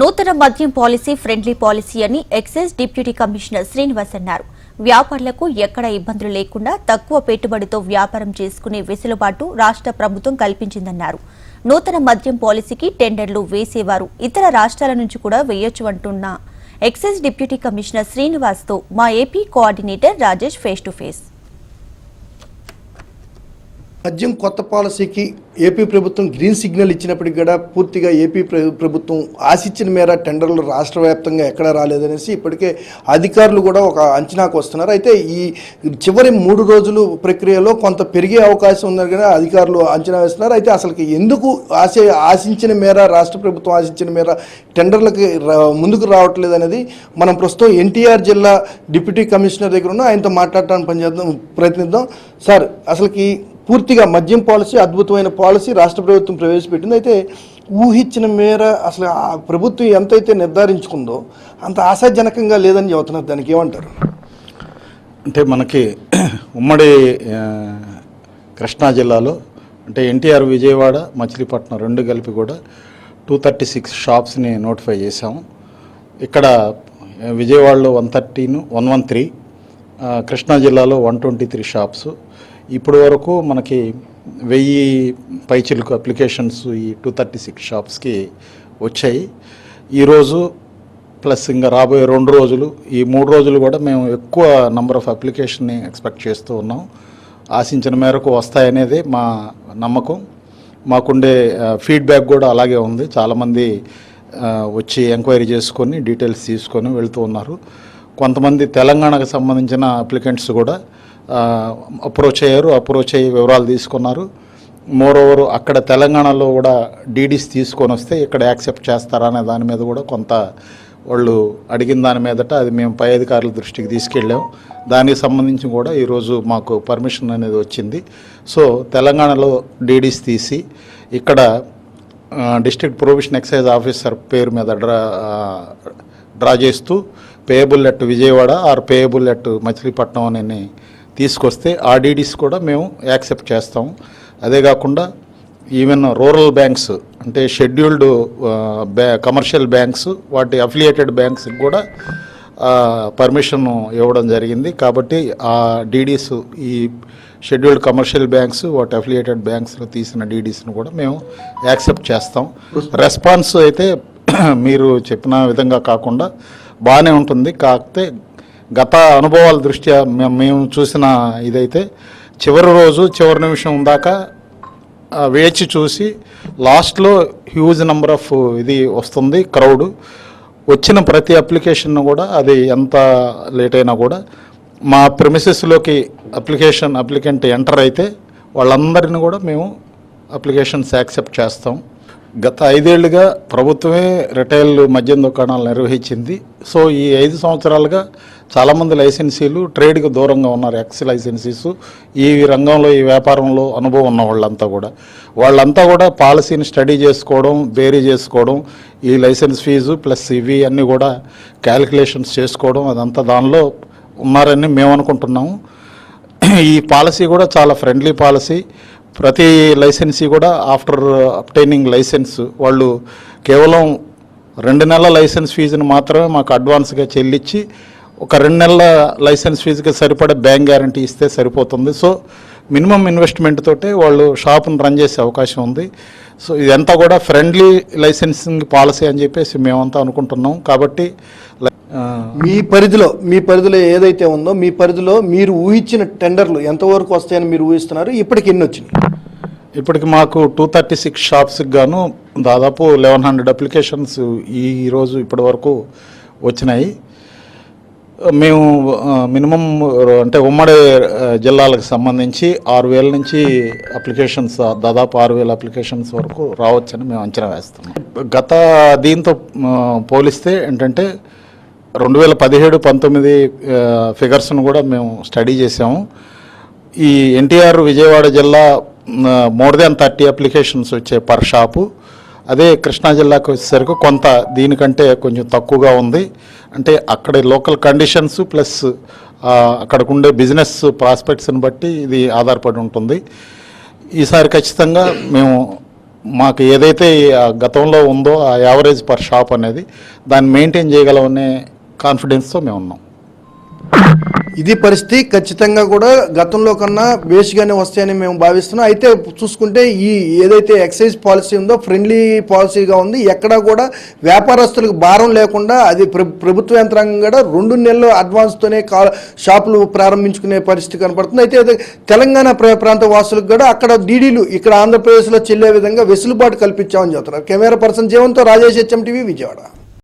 నూతన మద్యం policy friendly policy అని ఎక్సైజ్ డిప్యూటీ కమిషనర్ శ్రీనివాస్ అన్నారు. వ్యాపారులకు ఎక్కడ ఇబ్బందులు లేకుండా తక్కువ పెట్టుబడితో వ్యాపారం చేసుకునే వెసులుబాటు రాష్ట్ర ప్రభుత్వం కల్పించిందన్నారు. నూతన మద్యం పాలసీకి టెండర్లు వేసేవారు ఇతర రాష్ట్రాల నుంచి కూడా వేయొచ్చు అంటున్న ఎక్సైజ్ డిప్యూటీ కమిషనర్ శ్రీనివాస్తో మా AP coordinator Rajesh face to face. మద్యం కొత్త పాలసీకి ఏపీ ప్రభుత్వం గ్రీన్ సిగ్నల్ ఇచ్చినప్పటికీ కూడా పూర్తిగా ఏపీ ప్రభుత్వం ఆశించిన మేర టెండర్లు రాష్ట్ర వ్యాప్తంగా ఎక్కడ రాలేదనేసి ఇప్పటికే అధికారులు కూడా ఒక అంచనాకు వస్తున్నారు. అయితే ఈ చివరి మూడు రోజులు ప్రక్రియలో కొంత పెరిగే అవకాశం ఉందని కూడా అధికారులు అంచనా వేస్తున్నారు. అయితే అసలుకి ఎందుకు ఆశ ఆశించిన మేర రాష్ట్ర ప్రభుత్వం ఆశించిన మేర టెండర్లకి రా- ముందుకు రావట్లేదు అనేది మనం ప్రస్తుతం ఎన్టీఆర్ జిల్లా డిప్యూటీ కమిషనర్ దగ్గర ఉన్న ఆయనతో మాట్లాడటానికి పనిచేద్దాం ప్రయత్నిద్దాం. సార్ అసలుకి పూర్తిగా మద్యం పాలసీ అద్భుతమైన పాలసీ రాష్ట్ర ప్రభుత్వం ప్రవేశపెట్టింది. అయితే ఊహించిన మేర అసలు ఆ ప్రభుత్వం ఎంతైతే నిర్ధారించుకుందో అంత ఆశాజనకంగా లేదని చెబుతున్నారు. దానికి ఏమంటారు? అంటే మనకి ఉమ్మడి కృష్ణా జిల్లాలో అంటే ఎన్టీఆర్ విజయవాడ మచిలీపట్నం రెండు కలిపి కూడా టూ థర్టీ సిక్స్ షాప్స్ని నోటిఫై చేశాము. ఇక్కడ విజయవాడలో one thirteen one one three Krishna జిల్లాలో వన్ ట్వంటీ త్రీ షాప్స్ ఇప్పటి వరకు మనకి వెయ్యి పైచిలుకు అప్లికేషన్స్ ఈ టూ థర్టీ సిక్స్ షాప్స్కి వచ్చాయి. ఈరోజు ప్లస్ ఇంకా రాబోయే రెండు రోజులు ఈ మూడు రోజులు కూడా మేము ఎక్కువ నంబర్ ఆఫ్ అప్లికేషన్ని ఎక్స్పెక్ట్ చేస్తూ ఉన్నాం. ఆశించిన మేరకు వస్తాయనేది మా నమ్మకం. మాకుండే ఫీడ్బ్యాక్ కూడా అలాగే ఉంది. చాలామంది వచ్చి ఎంక్వైరీ చేసుకొని డీటెయిల్స్ తీసుకొని వెళ్తూ ఉన్నారు. కొంతమంది తెలంగాణకు సంబంధించిన అప్లికెంట్స్ కూడా అప్రోచ్ అయ్యారు అప్రోచ్ అయ్యి వివరాలు తీసుకున్నారు. మోరోవర్ అక్కడ తెలంగాణలో కూడా డీడీస్ తీసుకొని వస్తే ఇక్కడ యాక్సెప్ట్ చేస్తారా అనే దాని మీద కూడా కొంత వాళ్ళు అడిగిన దాని మీదట అది మేము పై అధికారుల దృష్టికి తీసుకెళ్ళాం. దానికి సంబంధించి కూడా ఈరోజు మాకు పర్మిషన్ అనేది వచ్చింది. సో తెలంగాణలో డీడీస్ తీసి ఇక్కడ డిస్ట్రిక్ట్ ప్రొవిషన్ ఎక్సైజ్ ఆఫీసర్ పేరు మీద డ్రా డ్రా చేస్తూ payable at Vijayawada or payable at Machilipatnam అని తీసుకొస్తే ఆ డీడీస్ కూడా మేము యాక్సెప్ట్ చేస్తాం. అదే కాకుండా ఈవెన్ రూరల్ బ్యాంక్స్ అంటే షెడ్యూల్డ్ బ్యా కమర్షియల్ బ్యాంక్స్ వాటి అఫిలియేటెడ్ బ్యాంక్స్ కూడా పర్మిషన్ ఇవ్వడం జరిగింది. కాబట్టి ఆ డీడీస్ ఈ షెడ్యూల్డ్ కమర్షియల్ బ్యాంక్స్ వాటి అఫిలియేటెడ్ బ్యాంక్స్లో తీసిన డీడీస్ను కూడా మేము యాక్సెప్ట్ చేస్తాం. రెస్పాన్స్ అయితే మీరు చెప్పిన విధంగా కాకుండా బాగానే ఉంటుంది. కాకపోతే గత అనుభవాల దృష్ట్యా మేము మేము చూసిన ఇదైతే చివరి రోజు చివరి నిమిషం దాకా వేచి చూసి లాస్ట్లో హ్యూజ్ నెంబర్ ఆఫ్ ఇది వస్తుంది క్రౌడ్. వచ్చిన ప్రతి అప్లికేషన్ కూడా అది ఎంత లేట్ అయినా కూడా మా ప్రిమిసెస్లోకి అప్లికేషన్ అప్లికెంట్ ఎంటర్ అయితే వాళ్ళందరిని కూడా మేము అప్లికేషన్స్ యాక్సెప్ట్ చేస్తాం. గత ఐదేళ్ళుగా ప్రభుత్వమే రిటైల్ మద్యం దుకాణాలు నిర్వహించింది. సో ఈ ఐదు సంవత్సరాలుగా చాలామంది లైసెన్సీలు ట్రేడ్కి దూరంగా ఉన్నారు ఎక్స్ లైసెన్సీస్. ఈ రంగంలో ఈ వ్యాపారంలో అనుభవం ఉన్న వాళ్ళంతా కూడా. వాళ్ళంతా కూడా పాలసీని స్టడీ చేసుకోవడం బేరీ చేసుకోవడం ఈ లైసెన్స్ ఫీజు ప్లస్ ఇవి అన్నీ కూడా క్యాలిక్యులేషన్స్ చేసుకోవడం అదంతా దానిలో ఉన్నారని మేము అనుకుంటున్నాము ఈ పాలసీ కూడా చాలా ఫ్రెండ్లీ పాలసీ. ప్రతి లైసెన్సీ కూడా ఆఫ్టర్ అప్టైనింగ్ లైసెన్స్ వాళ్ళు కేవలం రెండు నెలల లైసెన్స్ ఫీజుని మాత్రమే మాకు అడ్వాన్స్గా చెల్లించి ఒక రెండు నెలల లైసెన్స్ ఫీజుకి సరిపడే బ్యాంక్ గ్యారంటీ ఇస్తే సరిపోతుంది. సో మినిమం ఇన్వెస్ట్మెంట్ తోటే వాళ్ళు షాప్ను రన్ చేసే అవకాశం ఉంది. సో ఇదంతా కూడా ఫ్రెండ్లీ లైసెన్సింగ్ పాలసీ అని చెప్పేసి మేమంతా అనుకుంటున్నాం. కాబట్టి మీ పరిధిలో మీ పరిధిలో ఏదైతే ఉందో మీ పరిధిలో మీరు ఊహించిన టెండర్లు ఎంతవరకు వస్తాయని మీరు ఊహిస్తున్నారు? ఇప్పటికి ఎన్ని వచ్చినాయి ఇప్పటికి మాకు టూ థర్టీ సిక్స్ షాప్స్కి గాను దాదాపు లెవెన్ హండ్రెడ్ అప్లికేషన్స్ ఈరోజు ఇప్పటి వరకు వచ్చినాయి. మేము మినిమం అంటే ఉమ్మడి జిల్లాలకు సంబంధించి ఆరు వేల నుంచి అప్లికేషన్స్ దాదాపు ఆరు వేల అప్లికేషన్స్ వరకు రావచ్చని మేము అంచనా వేస్తున్నాం. గత దీంతో పోలిస్తే ఏంటంటే రెండు వేల పదిహేడు పంతొమ్మిది ఫిగర్స్ను కూడా మేము స్టడీ చేసాము ఈ ఎన్టీఆర్ విజయవాడ జిల్లా మోర్ దాన్ థర్టీ అప్లికేషన్స్ వచ్చే పర్ షాపు. అదే కృష్ణా జిల్లాకు వచ్చేసరికి కొంత దీనికంటే కొంచెం తక్కువగా ఉంది. అంటే అక్కడ లోకల్ కండిషన్స్ ప్లస్ అక్కడికి ఉండే బిజినెస్ ప్రాస్పెక్ట్స్ని బట్టి ఇది ఆధారపడి ఉంటుంది. ఈసారి ఖచ్చితంగా మేము మాకు ఏదైతే ఆ గతంలో ఉందో ఆ యావరేజ్ పర్ షాప్ అనేది దాన్ని మెయింటైన్ చేయగలమనే కాన్ఫిడెన్స్తో మేము ఉన్నాం. ఇది పరిస్థితి ఖచ్చితంగా కూడా గతంలో కన్నా బేస్గానే వస్తాయని మేము భావిస్తున్నాం. అయితే చూసుకుంటే ఈ ఏదైతే ఎక్సైజ్ పాలసీ ఉందో ఫ్రెండ్లీ పాలసీగా ఉంది ఎక్కడా కూడా వ్యాపారస్తులకు భారం లేకుండా అది ప్రభుత్వ యంత్రాంగం కూడా రెండు నెలలు అడ్వాన్స్తోనే కా షాపులు ప్రారంభించుకునే పరిస్థితి కనపడుతుంది. అయితే తెలంగాణ ప్రాంత వాసులకు కూడా అక్కడ డీడీలు ఇక్కడ ఆంధ్రప్రదేశ్లో చెల్లే విధంగా వెసులుబాటు కల్పించామని చెప్తున్నారు. Camera person జీవంతో Rajesh H M TV Vijayawada.